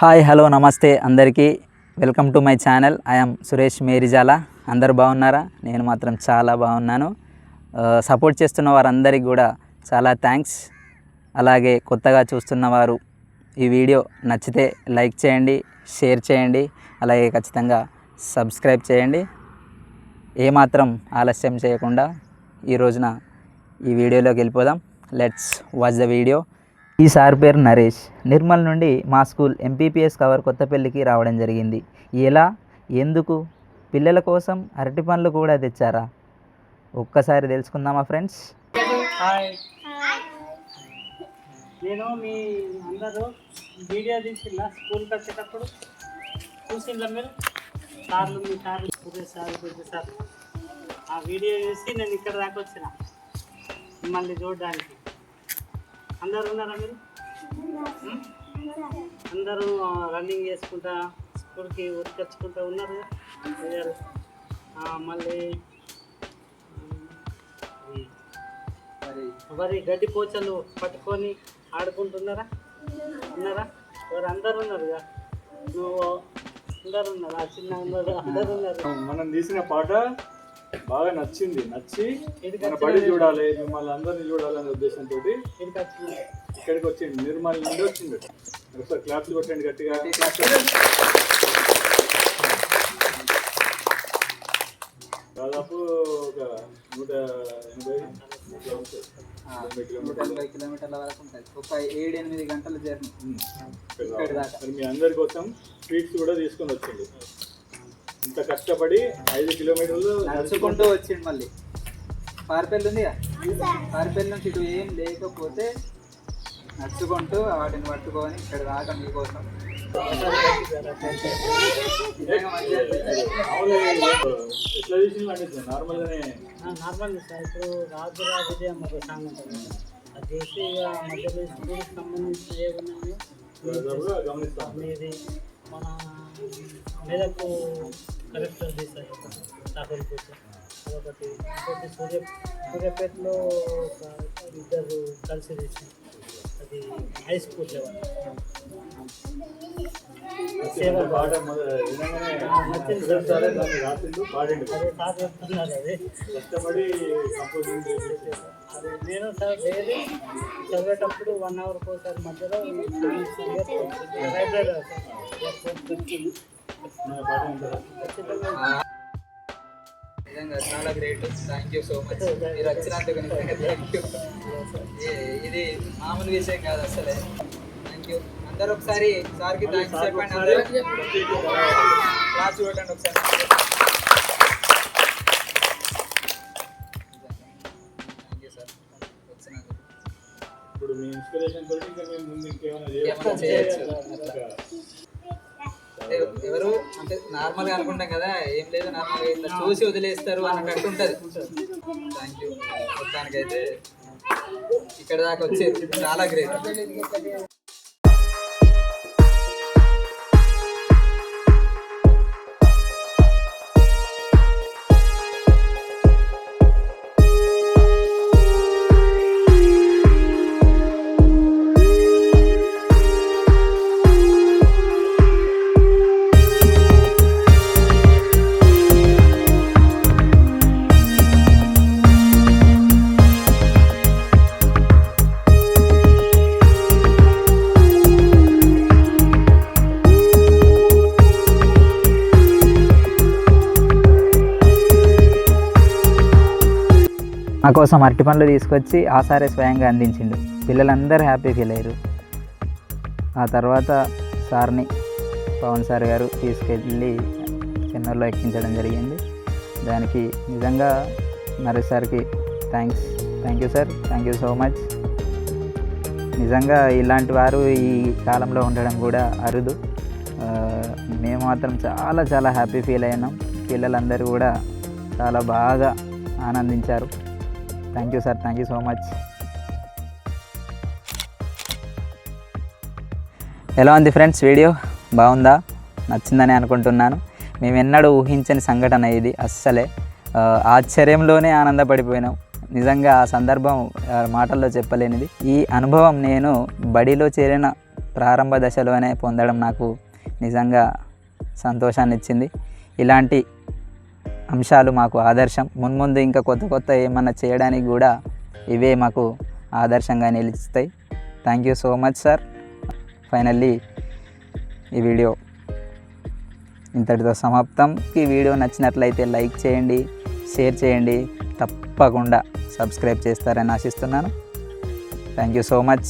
Hi hello నమస్తే అందరికీ. Welcome to my channel. I'm Suresh Merijala. అందరు బాగున్నారా? నేను మాత్రం చాలా బాగున్నాను. సపోర్ట్ చేస్తున్న వారందరికీ కూడా చాలా థ్యాంక్స్. అలాగే కొత్తగా చూస్తున్న వారు ఈ వీడియో నచ్చితే లైక్ చేయండి షేర్ చేయండి అలాగే ఖచ్చితంగా సబ్స్క్రైబ్ చేయండి. ఏమాత్రం ఆలస్యం చేయకుండా ఈ రోజున ఈ వీడియోలోకి వెళ్ళిపోదాం. Let's watch the video. ఈ సార్ పేరు నరేష్. నిర్మల్ నుండి మా స్కూల్ ఎంపీపీఎస్ కవర్ కొత్తపల్లికి రావడం జరిగింది. ఎలా? ఎందుకు? పిల్లల కోసం అరటి పండ్లు కూడా తెచ్చారా? ఒక్కసారి తెలుసుకుందామా ఫ్రెండ్స్? హాయ్. నేను మీ అందరూ వీడియో తీసిన స్కూల్కి వచ్చేటప్పుడు చూసిండ్లా మీరు? సార్లు మీ సార్లు సురేష్ సార్ పెద్ద సార్. ఆ వీడియో చూసి నేను ఇక్కడ దాకా వచ్చిన. మిమ్మల్ని చూడడానికి. అందరు ఉన్నారా మీరు? అందరూ రన్నింగ్ చేసుకుంటా స్కూల్కి ఉరికొచ్చుకుంటా ఉన్నారు కదా? అయ్యారు. ఆ, మళ్ళీ మరి గడ్డి పోచలు పట్టుకొని ఆడుకుంటున్నారా ఉన్నారా ఎవరు అందరు ఉన్నారు కదా నువ్వు అందరు ఉన్నారు ఆ చిన్న ఉన్నారు అందరు ఉన్నారు మనం తీసిన పాట బాగా నచ్చింది. నచ్చి మన బడి చూడాలి మిమ్మల్ని అందరినీ చూడాలనే ఉద్దేశంతో ఇక్కడికి వచ్చింది నిర్మల్ నుండి వచ్చింది ఒకసారి క్లాప్స్ కొట్టండి గట్టిగా. దాదాపు ఒక నూట ఎనభై నూట కిలోమీటర్లు. ఎనభై కిలోమీటర్ల వరకు ఉంటుంది. ఒక ఏడు ఎనిమిది గంటల జర్నీ. మీ అందరి కోసం స్వీట్స్ కూడా తీసుకొని వచ్చింది ఇంత కష్టపడి ఐదు కిలోమీటర్లు నడుచుకుంటూ వచ్చిండు మళ్ళీ. పారిపల్లి ఉంది పారిపల్లి నుంచి ఇటు ఏం లేకపోతే నడుచుకుంటూ వాటిని పట్టుకొని ఇక్కడ దాకా మీకోసం. ఎట్లా నార్మల్గానే? Normal sir. ఇప్పుడు రాజు రాజు విజయం ఒక సాంగ్ ఉంటుంది. అది చేసి స్కూల్కి సంబంధించి ఏమున్నాయో? గమనిస్తాం. మన మెదకు కలెక్టర్ చేశారు రాహుల్ కోసం అదొకటి. ఇంకోటి సూర్య సూర్యాపేటలో ఒక ఇద్దరు కలిసి తీసారు అది హై స్కూల్ లెవెల్ కష్టపడి కంపోజింగ్ నేను సార్ డైలీ చదివేటప్పుడు వన్ అవర్ ఒకసారి మధ్యలో నిజంగా చాలా great thank you so much మీరు వచ్చినందుకు థ్యాంక్ యూ ఇది మామూలు విషయం కాదు అసలే యూ అందరు ఒకసారి సార్కి థ్యాంక్స్ చెప్పండి అందరూ. క్లాస్ చూడండి ఒకసారి. Thank you sir. వచ్చినందుకు. ఇప్పుడు మీ ఇన్స్పిరేషన్ తోటి ఇంకా మేము ముందు ఇంకేమైనా ఏమైనా చేయొచ్చు. అట్లా. అంటే ఎవరు అంటే నార్మల్గా అనుకుంటాం కదా ఏం లేదు నార్మల్గా ఇట్లా చూసి వదిలేస్తారు అన్నట్టు ఉంటుంది. థ్యాంక్ యూ మొత్తానికైతే ఇక్కడ దాకా వచ్చేది. చాలా గ్రేట్. మా కోసం అరటి పండ్లు తీసుకొచ్చి ఆసారే స్వయంగా అందించిండు. పిల్లలందరూ హ్యాపీ ఫీల్ అయ్యారు. ఆ తర్వాత సార్ని పవన్ సార్ గారు తీసుకెళ్ళి చెన్నూరులో ఎక్కించడం జరిగింది. దానికి నిజంగా నరేష్ సార్కి thanks thank you sir thank you so much నిజంగా ఇలాంటి వారు ఈ కాలంలో ఉండడం కూడా అరుదు. మేము మాత్రం చాలా చాలా హ్యాపీ ఫీల్ అయినాం. పిల్లలందరూ కూడా చాలా బాగా ఆనందించారు. Thank you sir thank you so much ఎలా ఉంది ఫ్రెండ్స్ వీడియో బాగుందా? నచ్చిందని అనుకుంటున్నాను. మేము ఎన్నడూ ఊహించని సంఘటన ఇది. అస్సలే. ఆశ్చర్యంలోనే ఆనందపడిపోయినాం. నిజంగా ఆ సందర్భం మాటల్లో చెప్పలేనిది. ఈ అనుభవం నేను బడిలో చేరిన ప్రారంభ దశలోనే పొందడం నాకు నిజంగా సంతోషాన్ని ఇచ్చింది ఇలాంటి అంశాలు మాకు ఆదర్శం. మున్ముందు ఇంకా కొత్త కొత్త ఏమన్నా చేయడానికి కూడా ఇవే మాకు ఆదర్శంగా నిలుస్తాయి. Thank you so much sir finally ఈ వీడియో ఇంతటితో సమాప్తం. ఈ వీడియో నచ్చినట్లయితే లైక్ చేయండి షేర్ చేయండి. తప్పకుండా సబ్స్క్రైబ్ చేస్తారని ఆశిస్తున్నాను. Thank you so much